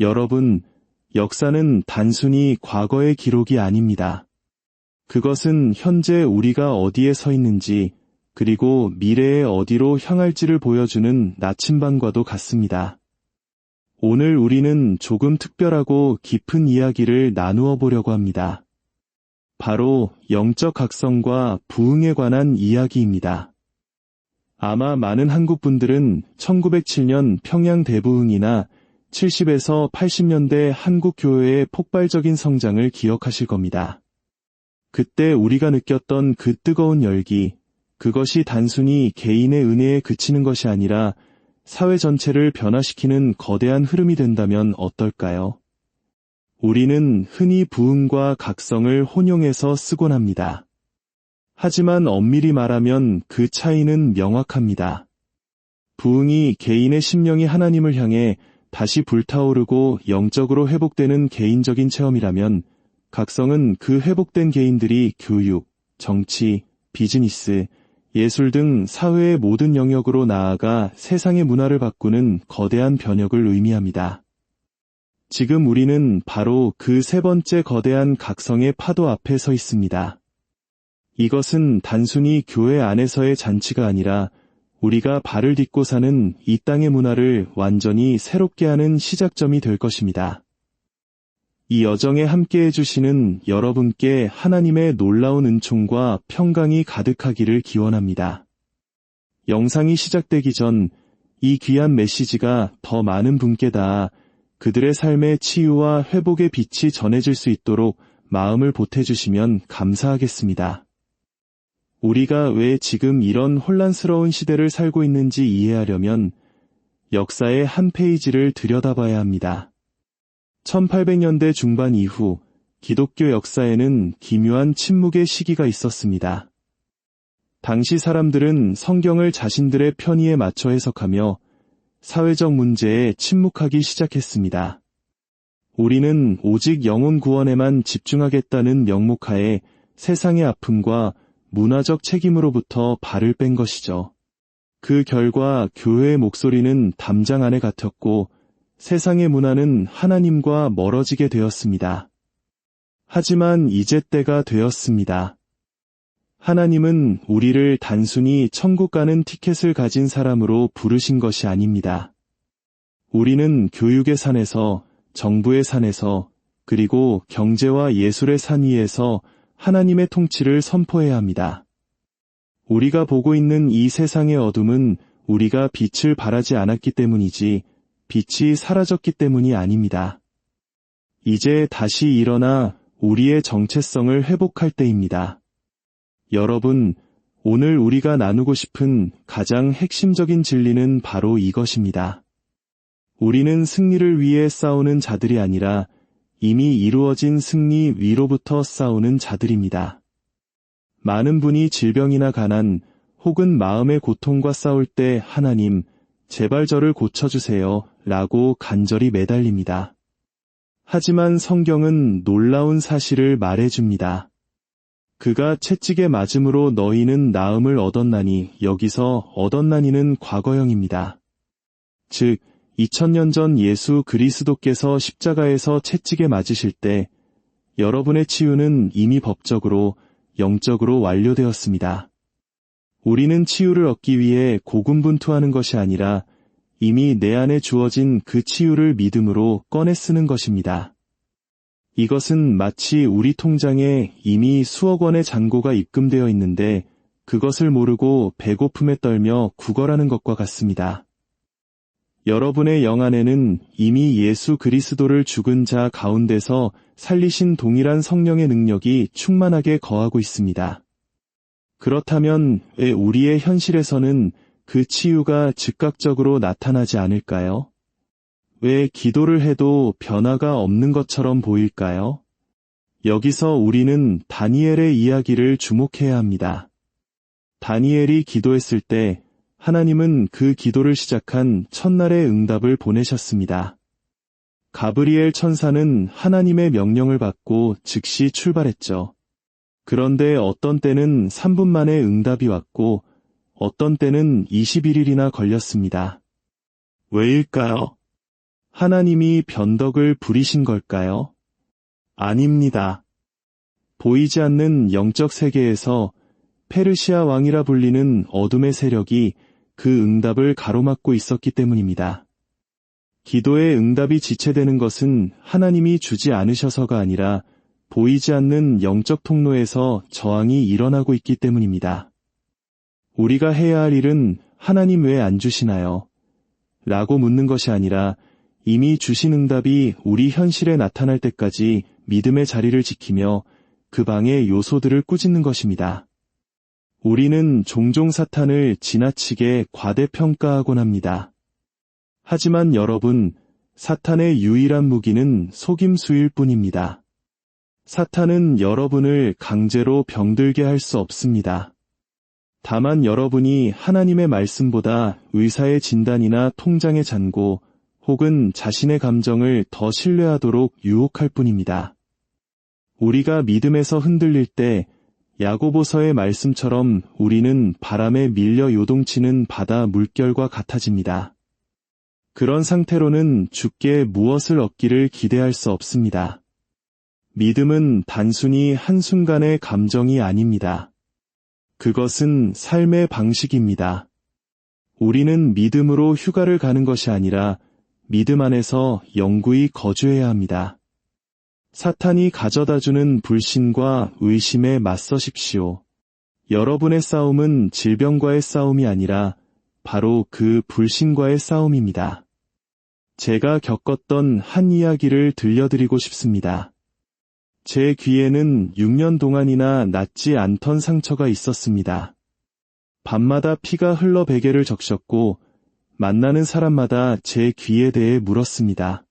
여러분, 역사는 단순히 과거의 기록이 아닙니다. 그것은 현재 우리가 어디에 서 있는지, 그리고 미래에 어디로 향할지를 보여주는 나침반과도 같습니다. 오늘 우리는 조금 특별하고 깊은 이야기를 나누어 보려고 합니다. 바로 영적 각성과 부흥에 관한 이야기입니다. 아마 많은 한국 분들은 1907년 평양 대부흥이나 70에서 80년대 한국 교회의 폭발적인 성장을 기억하실 겁니다. 그때 우리가 느꼈던 그 뜨거운 열기, 그것이 단순히 개인의 은혜에 그치는 것이 아니라 사회 전체를 변화시키는 거대한 흐름이 된다면 어떨까요? 우리는 흔히 부흥과 각성을 혼용해서 쓰곤 합니다. 하지만 엄밀히 말하면 그 차이는 명확합니다. 부흥이 개인의 심령이 하나님을 향해 다시 불타오르고 영적으로 회복되는 개인적인 체험이라면 각성은 그 회복된 개인들이 교육, 정치, 비즈니스, 예술 등 사회의 모든 영역으로 나아가 세상의 문화를 바꾸는 거대한 변혁을 의미합니다. 지금 우리는 바로 그 세 번째 거대한 각성의 파도 앞에 서 있습니다. 이것은 단순히 교회 안에서의 잔치가 아니라 우리가 발을 딛고 사는 이 땅의 문화를 완전히 새롭게 하는 시작점이 될 것입니다. 이 여정에 함께 해주시는 여러분께 하나님의 놀라운 은총과 평강이 가득하기를 기원합니다. 영상이 시작되기 전 이 귀한 메시지가 더 많은 분께 닿아 그들의 삶의 치유와 회복의 빛이 전해질 수 있도록 마음을 보태주시면 감사하겠습니다. 우리가 왜 지금 이런 혼란스러운 시대를 살고 있는지 이해하려면 역사의 한 페이지를 들여다봐야 합니다. 1800년대 중반 이후 기독교 역사에는 기묘한 침묵의 시기가 있었습니다. 당시 사람들은 성경을 자신들의 편의에 맞춰 해석하며 사회적 문제에 침묵하기 시작했습니다. 우리는 오직 영혼 구원에만 집중하겠다는 명목하에 세상의 아픔과 문화적 책임으로부터 발을 뺀 것이죠. 그 결과 교회의 목소리는 담장 안에 갇혔고 세상의 문화는 하나님과 멀어지게 되었습니다. 하지만 이제 때가 되었습니다. 하나님은 우리를 단순히 천국 가는 티켓을 가진 사람으로 부르신 것이 아닙니다. 우리는 교육의 산에서, 정부의 산에서, 그리고 경제와 예술의 산 위에서 하나님의 통치를 선포해야 합니다. 우리가 보고 있는 이 세상의 어둠은 우리가 빛을 발하지 않았기 때문이지 빛이 사라졌기 때문이 아닙니다. 이제 다시 일어나 우리의 정체성을 회복할 때입니다. 여러분, 오늘 우리가 나누고 싶은 가장 핵심적인 진리는 바로 이것입니다. 우리는 승리를 위해 싸우는 자들이 아니라 이미 이루어진 승리 위로부터 싸우는 자들입니다. 많은 분이 질병이나 가난 혹은 마음의 고통과 싸울 때 하나님, 제발 저를 고쳐주세요 라고 간절히 매달립니다. 하지만 성경은 놀라운 사실을 말해줍니다. 그가 채찍에 맞음으로 너희는 나음을 얻었나니 여기서 얻었나니는 과거형입니다. 즉, 2000년 전 예수 그리스도께서 십자가에서 채찍에 맞으실 때 여러분의 치유는 이미 법적으로, 영적으로 완료되었습니다. 우리는 치유를 얻기 위해 고군분투하는 것이 아니라 이미 내 안에 주어진 그 치유를 믿음으로 꺼내 쓰는 것입니다. 이것은 마치 우리 통장에 이미 수억 원의 잔고가 입금되어 있는데 그것을 모르고 배고픔에 떨며 구걸하는 것과 같습니다. 여러분의 영 안에는 이미 예수 그리스도를 죽은 자 가운데서 살리신 동일한 성령의 능력이 충만하게 거하고 있습니다. 그렇다면 왜 우리의 현실에서는 그 치유가 즉각적으로 나타나지 않을까요? 왜 기도를 해도 변화가 없는 것처럼 보일까요? 여기서 우리는 다니엘의 이야기를 주목해야 합니다. 다니엘이 기도했을 때 하나님은 그 기도를 시작한 첫날의 응답을 보내셨습니다. 가브리엘 천사는 하나님의 명령을 받고 즉시 출발했죠. 그런데 어떤 때는 3분 만에 응답이 왔고 어떤 때는 21일이나 걸렸습니다. 왜일까요? 하나님이 변덕을 부리신 걸까요? 아닙니다. 보이지 않는 영적 세계에서 페르시아 왕이라 불리는 어둠의 세력이 그 응답을 가로막고 있었기 때문입니다. 기도의 응답이 지체되는 것은 하나님이 주지 않으셔서가 아니라 보이지 않는 영적 통로에서 저항이 일어나고 있기 때문입니다. 우리가 해야 할 일은 하나님 왜 안 주시나요? 라고 묻는 것이 아니라 이미 주신 응답이 우리 현실에 나타날 때까지 믿음의 자리를 지키며 그 방의 요소들을 꾸짖는 것입니다. 우리는 종종 사탄을 지나치게 과대평가하곤 합니다. 하지만 여러분, 사탄의 유일한 무기는 속임수일 뿐입니다. 사탄은 여러분을 강제로 병들게 할 수 없습니다. 다만 여러분이 하나님의 말씀보다 의사의 진단이나 통장의 잔고 혹은 자신의 감정을 더 신뢰하도록 유혹할 뿐입니다. 우리가 믿음에서 흔들릴 때 야고보서의 말씀처럼 우리는 바람에 밀려 요동치는 바다 물결과 같아집니다. 그런 상태로는 주께 무엇을 얻기를 기대할 수 없습니다. 믿음은 단순히 한순간의 감정이 아닙니다. 그것은 삶의 방식입니다. 우리는 믿음으로 휴가를 가는 것이 아니라 믿음 안에서 영구히 거주해야 합니다. 사탄이 가져다 주는 불신과 의심에 맞서십시오. 여러분의 싸움은 질병과의 싸움이 아니라 바로 그 불신과의 싸움입니다. 제가 겪었던 한 이야기를 들려드리고 싶습니다. 제 귀에는 6년 동안이나 낫지 않던 상처가 있었습니다. 밤마다 피가 흘러 베개를 적셨고 만나는 사람마다 제 귀에 대해 물었습니다.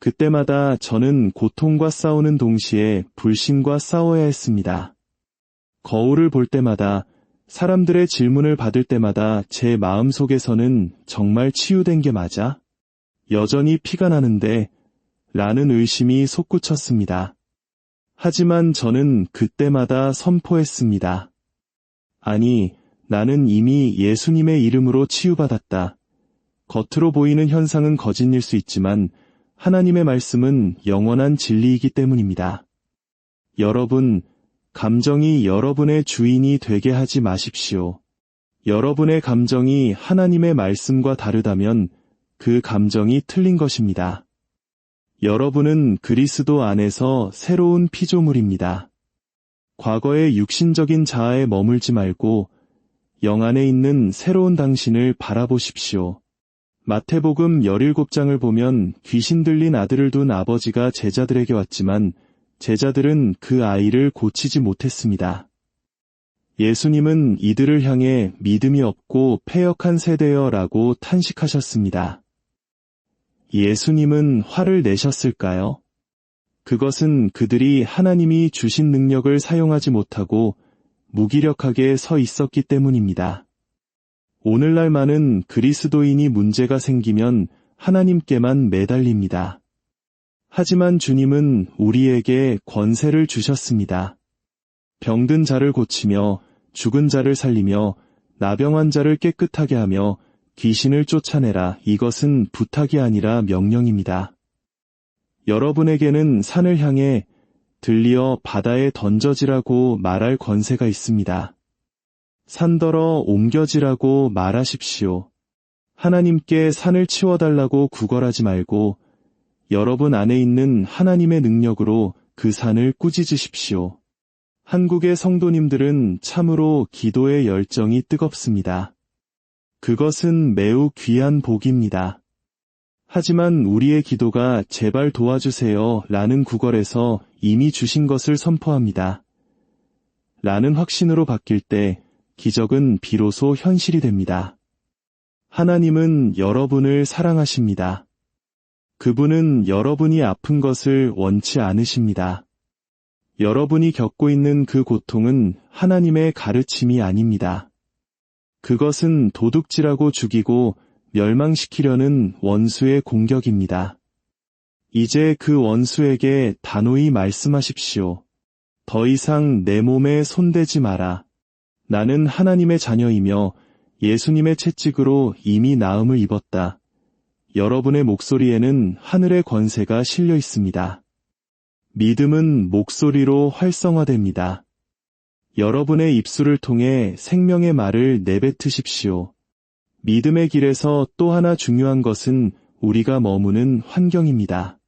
그때마다 저는 고통과 싸우는 동시에 불신과 싸워야 했습니다. 거울을 볼 때마다 사람들의 질문을 받을 때마다 제 마음 속에서는 정말 치유된 게 맞아? 여전히 피가 나는데 라는 의심이 솟구쳤습니다. 하지만 저는 그때마다 선포했습니다. 아니, 나는 이미 예수님의 이름으로 치유받았다. 겉으로 보이는 현상은 거짓일 수 있지만 하나님의 말씀은 영원한 진리이기 때문입니다. 여러분, 감정이 여러분의 주인이 되게 하지 마십시오. 여러분의 감정이 하나님의 말씀과 다르다면 그 감정이 틀린 것입니다. 여러분은 그리스도 안에서 새로운 피조물입니다. 과거의 육신적인 자아에 머물지 말고 영 안에 있는 새로운 당신을 바라보십시오. 마태복음 17장을 보면 귀신 들린 아들을 둔 아버지가 제자들에게 왔지만 제자들은 그 아이를 고치지 못했습니다. 예수님은 이들을 향해 믿음이 없고 폐역한 세대여 라고 탄식하셨습니다. 예수님은 화를 내셨을까요? 그것은 그들이 하나님이 주신 능력을 사용하지 못하고 무기력하게 서 있었기 때문입니다. 오늘날 많은 그리스도인이 문제가 생기면 하나님께만 매달립니다. 하지만 주님은 우리에게 권세를 주셨습니다. 병든 자를 고치며 죽은 자를 살리며 나병한 자를 깨끗하게 하며 귀신을 쫓아내라 이것은 부탁이 아니라 명령입니다. 여러분에게는 산을 향해 들리어 바다에 던져지라고 말할 권세가 있습니다. 산더러 옮겨지라고 말하십시오. 하나님께 산을 치워달라고 구걸하지 말고 여러분 안에 있는 하나님의 능력으로 그 산을 꾸짖으십시오. 한국의 성도님들은 참으로 기도의 열정이 뜨겁습니다. 그것은 매우 귀한 복입니다. 하지만 우리의 기도가 제발 도와주세요 라는 구걸에서 이미 주신 것을 선포합니다. 라는 확신으로 바뀔 때 기적은 비로소 현실이 됩니다. 하나님은 여러분을 사랑하십니다. 그분은 여러분이 아픈 것을 원치 않으십니다. 여러분이 겪고 있는 그 고통은 하나님의 가르침이 아닙니다. 그것은 도둑질하고 죽이고 멸망시키려는 원수의 공격입니다. 이제 그 원수에게 단호히 말씀하십시오. 더 이상 내 몸에 손대지 마라. 나는 하나님의 자녀이며 예수님의 채찍으로 이미 나음을 입었다. 여러분의 목소리에는 하늘의 권세가 실려 있습니다. 믿음은 목소리로 활성화됩니다. 여러분의 입술을 통해 생명의 말을 내뱉으십시오. 믿음의 길에서 또 하나 중요한 것은 우리가 머무는 환경입니다.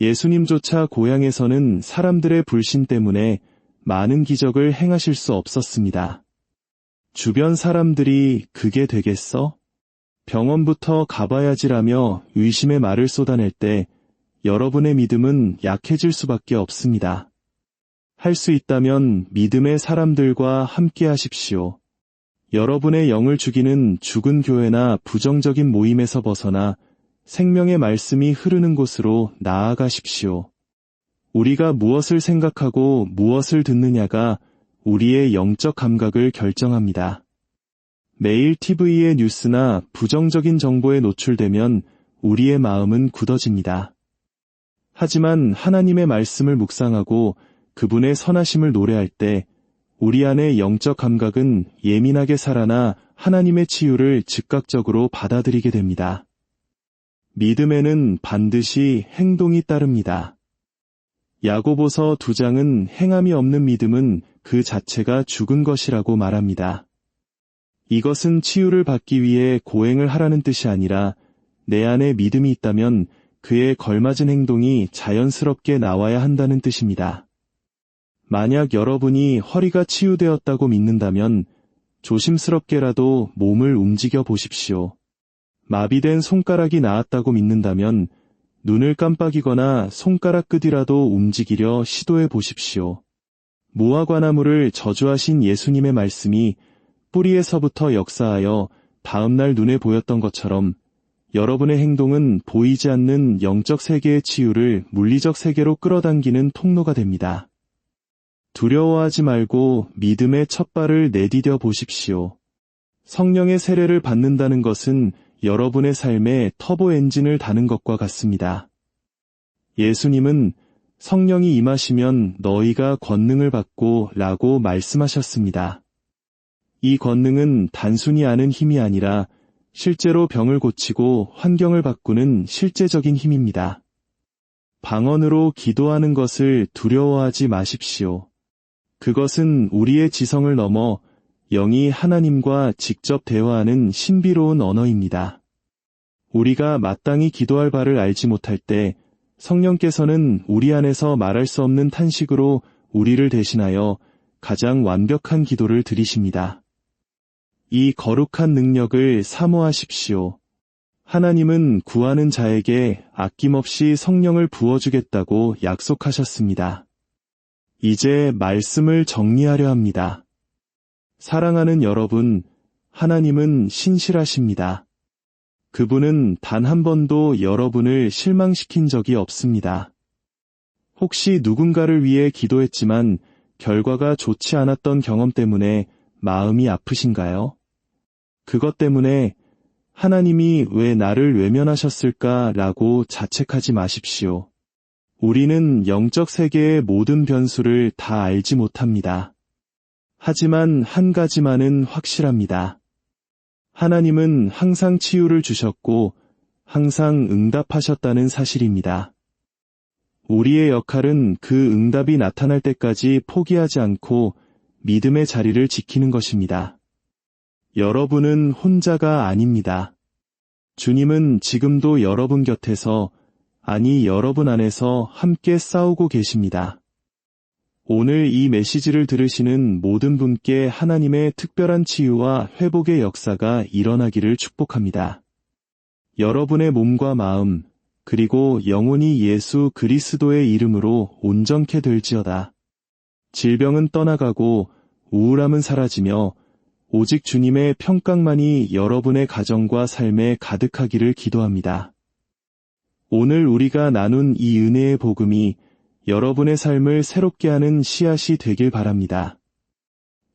예수님조차 고향에서는 사람들의 불신 때문에 많은 기적을 행하실 수 없었습니다. 주변 사람들이 그게 되겠어? 병원부터 가봐야지라며 의심의 말을 쏟아낼 때 여러분의 믿음은 약해질 수밖에 없습니다. 할 수 있다면 믿음의 사람들과 함께 하십시오. 여러분의 영을 죽이는 죽은 교회나 부정적인 모임에서 벗어나 생명의 말씀이 흐르는 곳으로 나아가십시오. 우리가 무엇을 생각하고 무엇을 듣느냐가 우리의 영적 감각을 결정합니다. 매일 TV의 뉴스나 부정적인 정보에 노출되면 우리의 마음은 굳어집니다. 하지만 하나님의 말씀을 묵상하고 그분의 선하심을 노래할 때 우리 안의 영적 감각은 예민하게 살아나 하나님의 치유를 즉각적으로 받아들이게 됩니다. 믿음에는 반드시 행동이 따릅니다. 야고보서 두 장은 행함이 없는 믿음은 그 자체가 죽은 것이라고 말합니다. 이것은 치유를 받기 위해 고행을 하라는 뜻이 아니라 내 안에 믿음이 있다면 그에 걸맞은 행동이 자연스럽게 나와야 한다는 뜻입니다. 만약 여러분이 허리가 치유되었다고 믿는다면 조심스럽게라도 몸을 움직여 보십시오. 마비된 손가락이 나았다고 믿는다면 눈을 깜빡이거나 손가락 끝이라도 움직이려 시도해 보십시오. 무화과나무를 저주하신 예수님의 말씀이 뿌리에서부터 역사하여 다음날 눈에 보였던 것처럼 여러분의 행동은 보이지 않는 영적 세계의 치유를 물리적 세계로 끌어당기는 통로가 됩니다. 두려워하지 말고 믿음의 첫 발을 내디뎌 보십시오. 성령의 세례를 받는다는 것은 여러분의 삶에 터보 엔진을 다는 것과 같습니다. 예수님은 성령이 임하시면 너희가 권능을 받고 라고 말씀하셨습니다. 이 권능은 단순히 아는 힘이 아니라 실제로 병을 고치고 환경을 바꾸는 실제적인 힘입니다. 방언으로 기도하는 것을 두려워하지 마십시오. 그것은 우리의 지성을 넘어 영이 하나님과 직접 대화하는 신비로운 언어입니다. 우리가 마땅히 기도할 바를 알지 못할 때 성령께서는 우리 안에서 말할 수 없는 탄식으로 우리를 대신하여 가장 완벽한 기도를 드리십니다. 이 거룩한 능력을 사모하십시오. 하나님은 구하는 자에게 아낌없이 성령을 부어주겠다고 약속하셨습니다. 이제 말씀을 정리하려 합니다. 사랑하는 여러분, 하나님은 신실하십니다. 그분은 단 한 번도 여러분을 실망시킨 적이 없습니다. 혹시 누군가를 위해 기도했지만 결과가 좋지 않았던 경험 때문에 마음이 아프신가요? 그것 때문에 하나님이 왜 나를 외면하셨을까 라고 자책하지 마십시오. 우리는 영적 세계의 모든 변수를 다 알지 못합니다. 하지만 한 가지만은 확실합니다. 하나님은 항상 치유를 주셨고 항상 응답하셨다는 사실입니다. 우리의 역할은 그 응답이 나타날 때까지 포기하지 않고 믿음의 자리를 지키는 것입니다. 여러분은 혼자가 아닙니다. 주님은 지금도 여러분 곁에서, 아니 여러분 안에서 함께 싸우고 계십니다. 오늘 이 메시지를 들으시는 모든 분께 하나님의 특별한 치유와 회복의 역사가 일어나기를 축복합니다. 여러분의 몸과 마음, 그리고 영혼이 예수 그리스도의 이름으로 온전케 될지어다. 질병은 떠나가고 우울함은 사라지며 오직 주님의 평강만이 여러분의 가정과 삶에 가득하기를 기도합니다. 오늘 우리가 나눈 이 은혜의 복음이 여러분의 삶을 새롭게 하는 씨앗이 되길 바랍니다.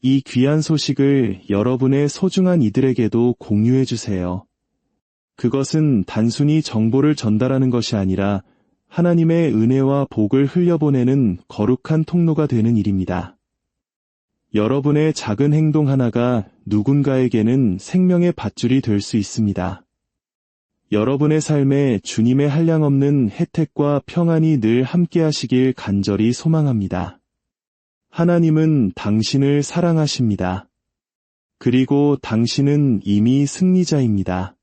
이 귀한 소식을 여러분의 소중한 이들에게도 공유해 주세요. 그것은 단순히 정보를 전달하는 것이 아니라 하나님의 은혜와 복을 흘려보내는 거룩한 통로가 되는 일입니다. 여러분의 작은 행동 하나가 누군가에게는 생명의 밧줄이 될 수 있습니다. 여러분의 삶에 주님의 한량없는 혜택과 평안이 늘 함께 하시길 간절히 소망합니다. 하나님은 당신을 사랑하십니다. 그리고 당신은 이미 승리자입니다.